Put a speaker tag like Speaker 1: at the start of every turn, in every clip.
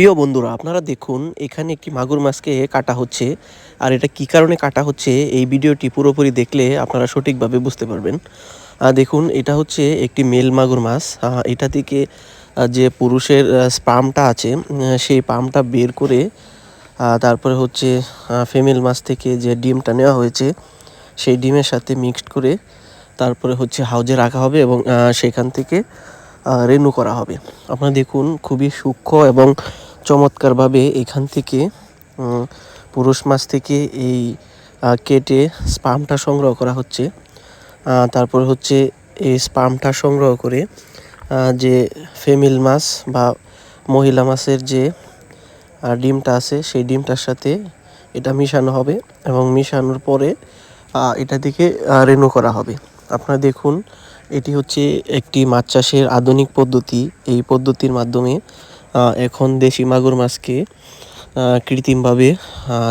Speaker 1: প্রিয় বন্ধুরা, আপনারা দেখুন, এখানে একটি মাগুর মাছকে কাটা হচ্ছে। আর এটা কি কারণে কাটা হচ্ছে, এই ভিডিওটি পুরোপুরি দেখলে আপনারা সঠিকভাবে বুঝতে পারবেন। দেখুন, এটা হচ্ছে একটি মেল মাগুর মাছ। এটা থেকে যে পুরুষের স্পামটা আছে সেই পামটা বের করে তারপরে হচ্ছে ফিমেল মাছ থেকে যে ডিমটা নেওয়া হয়েছে, সেই ডিমের সাথে মিক্সড করে, তারপরে হচ্ছে হাউজে রাখা হবে এবং সেখান থেকে রেনু করা হবে। আপনারা দেখুন, খুবই সূক্ষ্ম এবং চমৎকারভাবে এখান থেকে পুরুষ মাছ থেকে এই কেটে স্পামটা সংগ্রহ করা হচ্ছে। তারপর হচ্ছে এই স্পামটা সংগ্রহ করে যে ফেমিল মাছ বা মহিলা মাছের যে ডিমটা আছে, সেই ডিমটার সাথে এটা মিশানো হবে এবং মিশানোর পরে এটা থেকে রেনু করা হবে। আপনারা দেখুন, এটি হচ্ছে একটি মাছ চাষের আধুনিক পদ্ধতি। এই পদ্ধতির মাধ্যমে এখন দেশি মাগুর মাছকে কৃত্রিমভাবে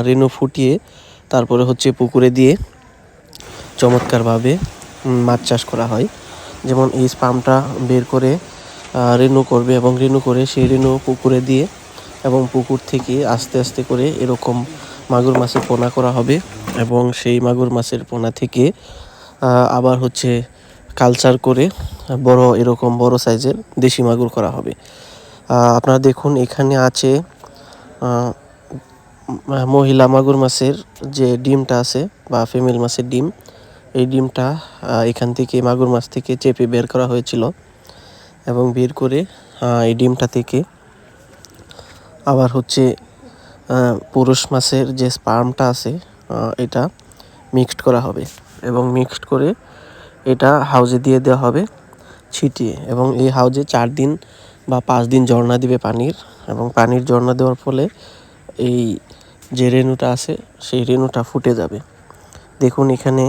Speaker 1: রেনু ফুটিয়ে, তারপরে হচ্ছে পুকুরে দিয়ে চমৎকারভাবে মাছ চাষ করা হয়। যেমন এই স্পামটা বের করে রেনু করবে এবং রেনু করে সেই রেনু পুকুরে দিয়ে এবং পুকুর থেকে আস্তে আস্তে করে এরকম মাগুর মাছের পোনা করা হবে এবং সেই মাগুর মাছের পোনা থেকে আবার হচ্ছে কালচার করে বড়, এরকম বড় সাইজের দেশি মাগুর করা হবে। আপনারা দেখুন, এখানে আছে মহিলা মাগুর মাছের যে ডিমটা আছে, বা ফিমেল মাছের ডিম, এই ডিমটা এখান থেকে মাগুর মাছ থেকে চেপে বের করা হয়েছিল এবং বের করে এই ডিমটা থেকে আবার হচ্ছে পুরুষ মাছের যে স্পার্মটা আছে এটা মিক্সড করা হবে এবং মিক্সড করে এটা হাউজে দিয়ে দেওয়া হবে ছিটিয়ে এবং এই হাউজে চার দিন বা পাঁচ দিন ঝর্ণা দিবে পানির এবং পানির ঝর্ণা দেওয়ার ফলে এই যে রেণুটা আছে, সেই রেণুটা ফুটে যাবে। দেখুন এখানে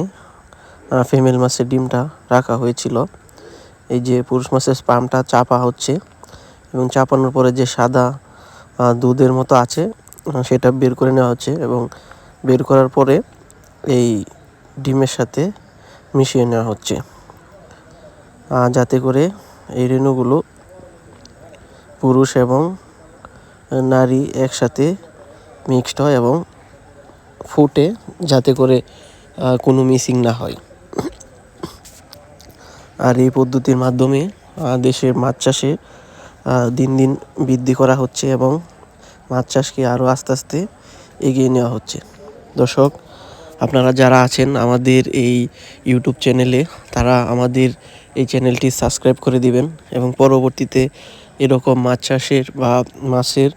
Speaker 1: ফিমেল মাছের ডিমটা রাখা হয়েছিল। এই যে পুরুষ মাছের স্পামটা চাপা হচ্ছে এবং চাপানোর পরে যে সাদা দুধের মতো আছে সেটা বের করে নেওয়া হচ্ছে এবং বের করার পরে এই ডিমের সাথে মিশিয়ে নেওয়া হচ্ছে। যাতে করে এই রেণুগুলো পুরুষ এবং নারী একসাথে মিক্সড হয় এবং ফুটে যাতে করে কোনো মিসিং না হয়। আর এই পদ্ধতির মাধ্যমে দেশের মাছ চাষে দিন দিন বৃদ্ধি করা হচ্ছে এবং মাছ চাষকে আরও আস্তে আস্তে এগিয়ে নেওয়া হচ্ছে। দর্শক, আপনারা যারা আছেন আমাদের এই ইউটিউব চ্যানেলে তারা আমাদের এই চ্যানেলটি সাবস্ক্রাইব করে দিবেন এবং পরবর্তীতে এরকম মাছ চাষের বা মাছের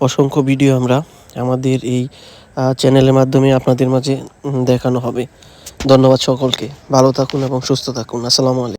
Speaker 1: অসংখ্য ভিডিও আমরা আমাদের এই চ্যানেলের মাধ্যমে আপনাদের মাঝে দেখানো হবে। ধন্যবাদ সকলকে। ভালো থাকুন এবং সুস্থ থাকুন। আসসালামু আলাইকুম।